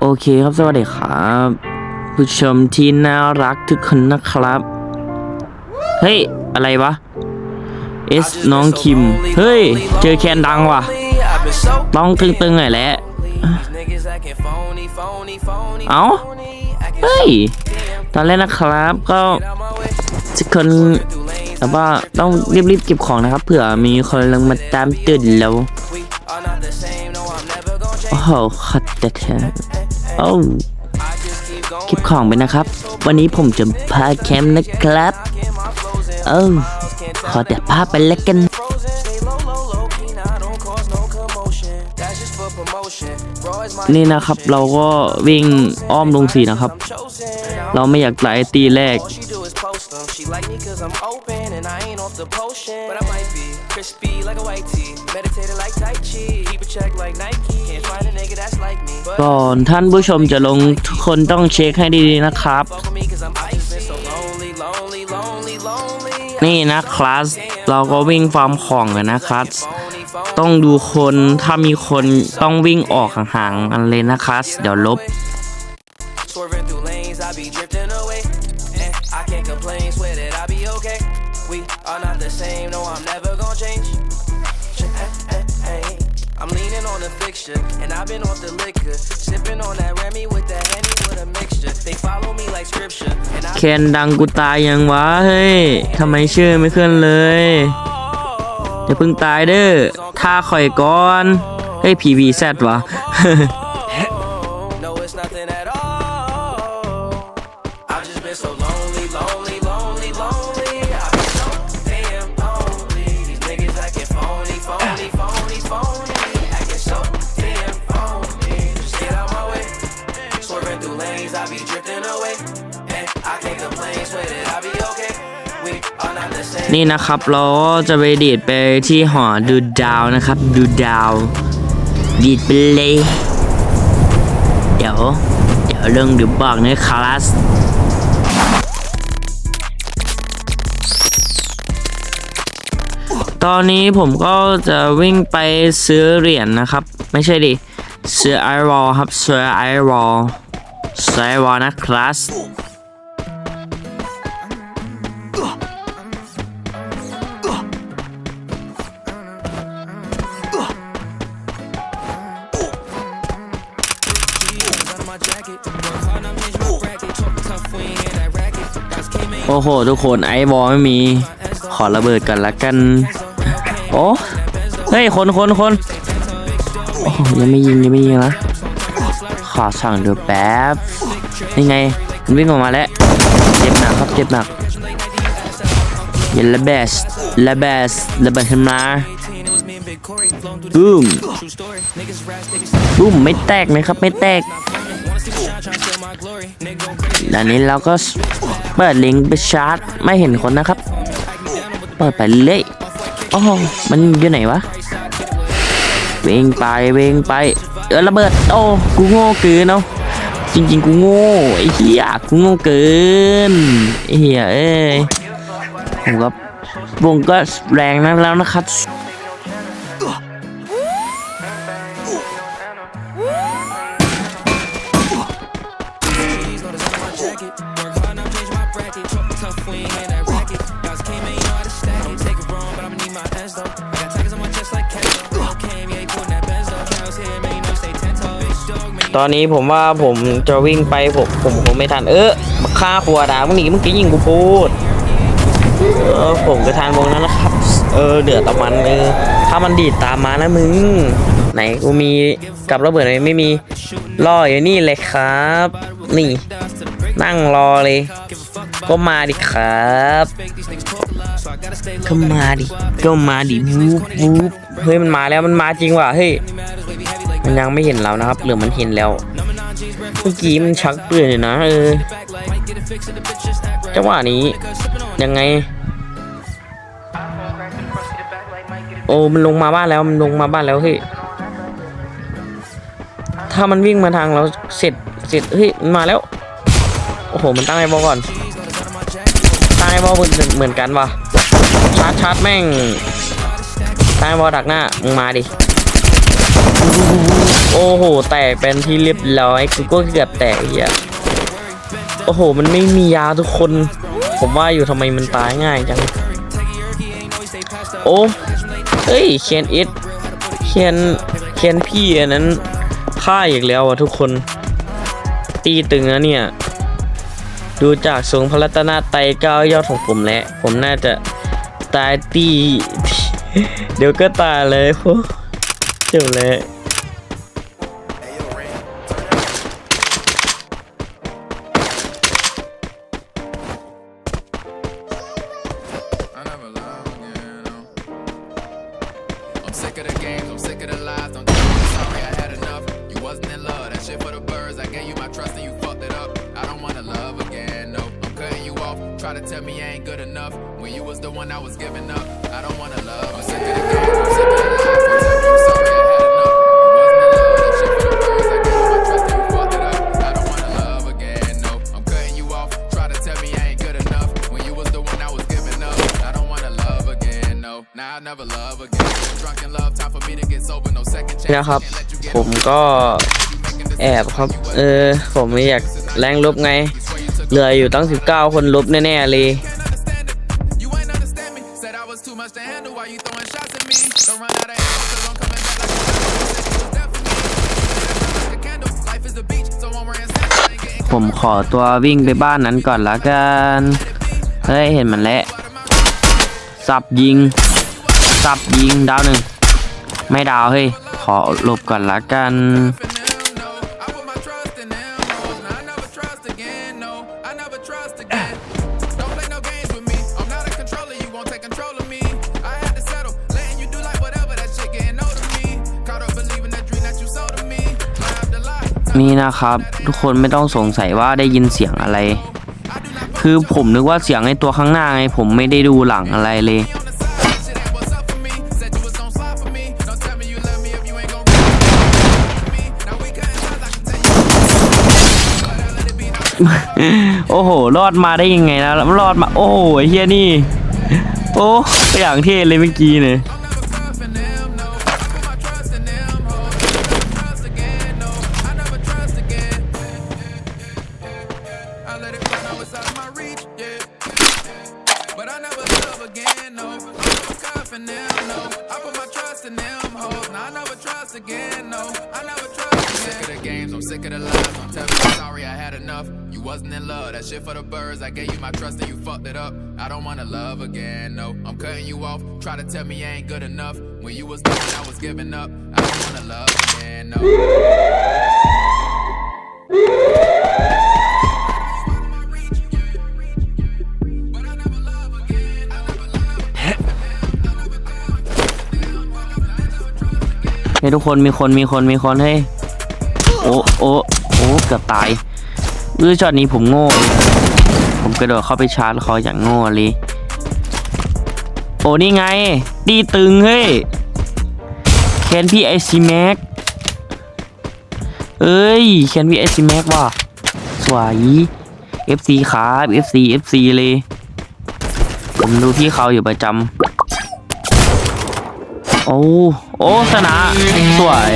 โอเคครับสวัสดีครับ ผู้ชมที่น่ารักทุกคนนะครับ เฮ้ย อะไรวะเอสน้องคิม เฮ้ย เจอแคนดังว่ะ ต้องตึงๆหน่อยแหละ เอ้าเฮ้ย ตอนแรกนะครับก็ทุกคนแต่ว่าต้องรีบๆเก็บของนะครับ เผื่อมีคนลงมาตามตื่นแล้ว โหขัดแต่แท้โอ้เก็บของไปนะครับ วันนี้ผมจะพาแคมป์นะครับ เออขอแต่ภาพไปแล้วกัน นี่นะครับเราก็วิ่งอ้อมลงสีนะครับ เราไม่อยากตายตีแรก and I ain't off the potion. But I might be crispy like a white tee. Meditated like Tai Chi. Keep a check like Nike. Can't find a nigga that's like me. But ก่อนท่านผู้ชมจะลงทุกคนต้องเช็คให้ดีๆนะครับ fuck with me cause I'm icy. So lonely, lonely, lonely, lonely. นี่นะคลาส เราก็วิ่งฟาร์มของกันนะครับ Phony, phony. ต้องดูคนถ้ามีคนต้องวิ่งออกห่างๆกันเลยนะครับ เดี๋ยวลบ the same, no, I'm never gonna change. I'm leaning on the fixture, and I've been off the liquor. Sipping on that Remy with the Henny with a mixture. They follow me like scripture, and I แคนดังกูตายยังวะเฮ้ยทำไมชื่อไม่ขึ้นเลยอย่าเพิ่งตายเด้อท่าข่อยก่อนเฮ้ย PVZ วะ No, it's nothing at นี่นะครับเราจะไปดีดไปที่หอดูดาวนะครับ ดูดาว ดีดไปเลย เดี๋ยว เดี๋ยวเรื่องเดี๋ยวบอกในคลาสตอนนี้ผมก็จะวิ่งไปซื้อเหรียญนะครับ ไม่ใช่ดิ ซื้อไอวอลครับ ซื้อไอวอลซื้อ ไอวอลนะคลาสโอ้โห ทุกคนไอวอลไม่มี ขอระเบิดกันละกัน โอ้ เฮ้ย คนคนคนยังไม่ยิงยังไม่ยิงนะ อสั่งดูแป๊บนี่ไงมันวิ่งออกมาแล้ว เจ็บหนักครับเจ็บหนักเย็นละแบสละแบสระเบิดขึ้นมาบูมบูมไม่แตกนะครับไม่แตกด้านนี้เราก็เปิดลิงก์ไปชาร์จไม่เห็นคนนะครับ เปิดไปเลยอ้โหมันอยู่ไหนวะเวงไปเวงไป เออระเบิดโอ้กูโง่เกินเนาะจริง ๆ กูโง่ไอ้เหี้ยกูโง่เกินไอ้เหี้ยเอ้ยผมก็วงก็แรงนะแล้วนะครับ ตอนนี้ผมว่าผมจะวิ่งไปผมผมคงไม่ทัน เออฆ่าขวดาเมึงหนีเมื่อกี้ยิงกูพูดเออผมก็ทานวงนั้นนะครับ เออเดือดตะมันเออถ้ามันดีดตามมานะมึง ไหนกูมีกับระเบิดไหนไม่มีรออยู่นี่เลยครับ นี่ นั่งรอเลย ก็มาดิครับก็มาดิก็มาดิวูบูบเฮ้ยมันมาแล้วมันมาจริงว่ะเฮ้ย มันยังไม่เห็นเรานะครับหรือมันเห็นแล้วเมื่อกี้มันชักเปืนอยู่นะเออจังหวะนี้ยังไง โอ้มันลงมาบ้านแล้วมันลงมาบ้านแล้วเฮ้ยถ้ามันวิ่งมาทางเราเสร็จเสร็จเฮ้ยมันมาแล้วโอ้โหมันตั้งไอ้บอลก่อนตั้งไอ้บอลเหมือนเหมือนกันวะชาร์จชาร์จแม่งตั้งไอ้บอลดักหน้ามึงมาดิ โอ้โห แตกเป็นที่เรียบร้อยกูก็เกือบแตกเหี้ยโอ้โห มันไม่มียาทุกคน ผมว่าอยู่ทำไมมันตายง่ายจัง โอ้เฮ้ยเคนอิดเคนเคนพี่อันนั้นฆ่าอีกแล้วอะทุกคน ตีตึงนะเนี่ย ดูจากทรงพระรัตนตรัยเก้ายอดของผมแล้ว ผมน่าจะตายตี เดี๋ยวก็ตายเลยโอ้เดี๋ยวเลย Try to tell me I ain't good enough when you was the one I was giving up. I don't wanna love. I'm sick of the games, I'm sick of the lies. Don't tell me I'm sorry, I had enough. You wasn't in love, that shit for the birds. I gave you my trust and you fucked it up. I don't wanna love again, no. I'm cutting you off. Try to tell me I ain't good enough when you was the one I was giving up. I don't wanna love again, no. Now I never love again. Drunk in love, time for me to get sober, no second chance. นะครับ Can't let you get ผมก็แอบครับ เออ ผมไม่อยากแรงลบไง เหลืออยู่ตั้ง 19 คนลบแน่ๆเลย ผมขอตัววิ่งไปบ้านนั้นก่อนละกัน เฮ้ย เห็นมันแล้วสับยิง สับยิงดาวหนึ่ง ไม่ดาวเฮ้ย ขอหลบก่อนละกัน นี่นะครับ ทุกคนไม่ต้องสงสัยว่าได้ยินเสียงอะไร คือผมนึกว่าเสียงไอ้ตัวข้างหน้าไงผมไม่ได้ดูหลังอะไรเลยโอ้โห รอดมาได้ยังไงนะรอดมา โอ้โหเฮียนี่ โอ้อย่างเท่เลยเมื่อกี้เนี่ย love again, no. I'm cuffing them, no. I put my trust in them, hoes. Now I never trust again, no. I never trust again. I'm sick of the games, I'm sick of the lies. Don't tell me I'm sorry, I had enough. You wasn't in love, that shit for the birds. I gave you my trust and you fucked it up. I don't wanna love again, no. I'm cutting you off. Try to tell me I ain't good enough. When you was the one I was giving up. I don't wanna love again, no. เฮ้ยทุกคนมีคนมีคนมีคนเฮ้ยโอ้โอ้โอ้เกือบตายเออช็อตนี้ผมโง่ ผมกระโดดเข้าไปชาร์จเขาอย่างโง่เลยโอ้นี่ไง ดีตึงเฮ้ยแคนพี่ไอซีแม็กเอ้ยแคนพี่ไอซีแม็กว่ะสวย FC ครับ FC FC เลย ผมดูพี่เขาอยู่ประจำ โอ้ โอ้ชนะ สวย